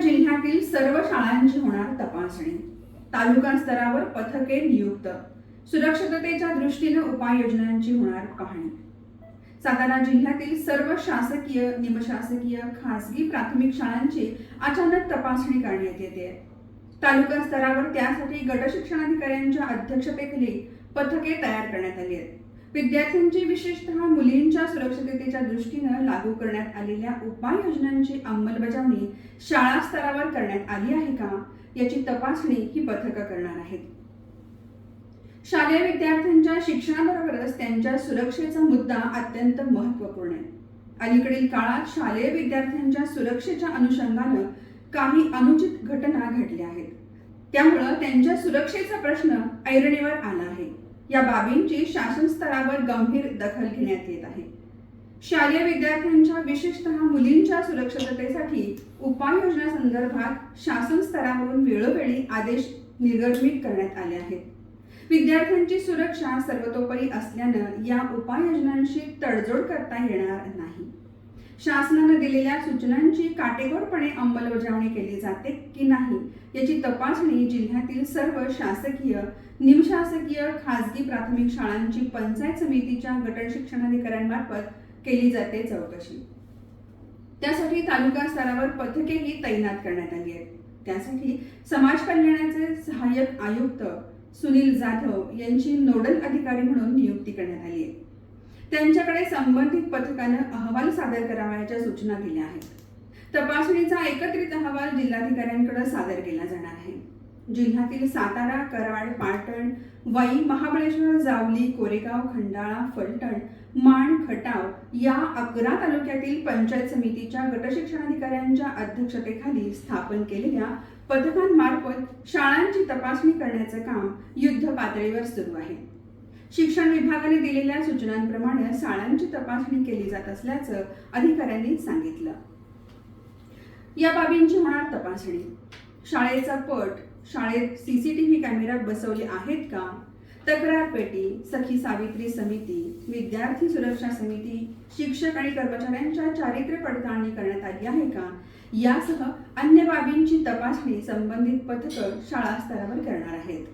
जिल्ह्यातील सर्व शाळांची होणार तपासणी. तालुका स्तरावर पथके नियुक्त. सुरक्षिततेच्या दृष्टीने उपाययोजनांची होणार पाहणी. सातारा जिल्ह्यातील सर्व शासकीय निमशासकीय खासगी प्राथमिक शाळांची अचानक तपासणी करण्यात येते. तालुका स्तरावर त्यासाठी गटशिक्षणाधिकाऱ्यांच्या अध्यक्षतेखाली पथके तयार करण्यात आली आहेत. विद्यार्थ्यांची विशेषतः मुलींच्या सुरक्षिततेच्या दृष्टीनं लागू करण्यात आलेल्या उपाययोजनांची अंमलबजावणी शाळा स्तरावर करण्यात आली आहे का याची तपासणी ही पथकं करणार आहेत. शालेय विद्यार्थ्यांच्या शिक्षणाबरोबरच त्यांच्या सुरक्षेचा मुद्दा अत्यंत महत्त्वपूर्ण आहे. अलीकडील काळात शालेय विद्यार्थ्यांच्या सुरक्षेच्या अनुषंगानं काही अनुचित घटना घडल्या आहेत. त्यामुळं त्यांच्या सुरक्षेचा प्रश्न ऐरणीवर आला आहे. या बाबींची शासन स्तरावर गंभीर दखल घेण्यात येत आहे. शालेय विद्यार्थ्यांच्या विशेषतः मुलींच्या सुरक्षिततेसाठी उपाययोजना संदर्भात शासन स्तरावरून वेळोवेळी आदेश निर्गमित करण्यात आले आहेत. विद्यार्थ्यांची सुरक्षा सर्वतोपरी असल्यानं या उपाययोजनांशी तडजोड करता येणार नाही. शासनानं दिलेल्या सूचनांची काटेकोरपणे अंमलबजावणी केली जाते की नाही याची तपासणी जिल्ह्यातील सर्व शासकीय निमशासकीय खासगी प्राथमिक शाळांची पंचायत समितीच्या गट शिक्षणाधिकाऱ्यांमार्फत केली जाते चौकशी. त्यासाठी तालुका स्तरावर पथकेही तैनात करण्यात आली आहेत. त्यासाठी समाज कल्याणाचे सहाय्यक आयुक्त सुनील जाधव यांची नोडल अधिकारी म्हणून नियुक्ती करण्यात आली आहे. त्यांच्याकडे संबंधित पथकानं अहवाल सादर करावयाच्या सूचना दिल्या आहेत. तपासणीचा एकत्रित अहवाल जिल्हाधिकाऱ्यांकडे सादर केला जाणार आहे. जिल्ह्यातील सातारा कराड पाटण वाई महाबळेश्वर जावली कोरेगाव खंडाळा फलटण माण खटाव या अकरा तालुक्यातील पंचायत समितीच्या गटशिक्षणाधिकाऱ्यांच्या अध्यक्षतेखाली स्थापन केलेल्या पथकांमार्फत शाळांची तपासणी करण्याचं काम युद्ध पातळीवर सुरू आहे. शिक्षण विभागाने दिलेल्या सूचनांप्रमाणे शाळांची तपासणी केली जात असल्याचं अधिकाऱ्यांनी सांगितलं. या बाबींची होणार तपासणी. शाळेचा पट शाळेत सीसीटीव्ही कॅमेरा बसवले आहेत का? तक्रार पेटी सखी सावित्री समिती विद्यार्थी सुरक्षा समिती शिक्षक आणि कर्मचाऱ्यांच्या चारित्र्य पडताळणी करण्यात आली आहे का? यासह अन्य बाबींची तपासणी संबंधित पथकं शाळा स्तरावर करणार आहेत.